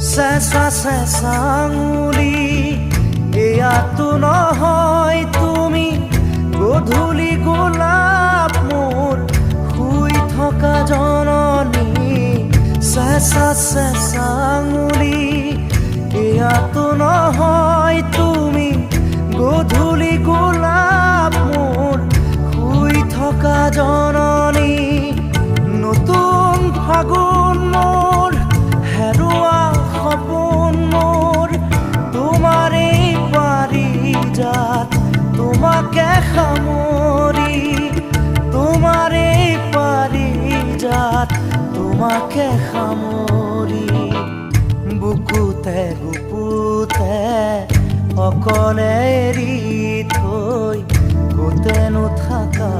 চেঁচা চেঁচা আঙুলি এয়াতো নহয় তুমি। গধূলি গোলাপ মোৰ শুই থকা জননী। চেঁচা চেঁচা আঙুলি এয়াতো নহয় তুমি। গধূলি গোলাপ তোমাকে সামৰি তোমাৰে পাৰিজাত তোমাকে সামৰি বুকুতে গুপুতে অকলে এৰি থৈ গোটেনো থাকা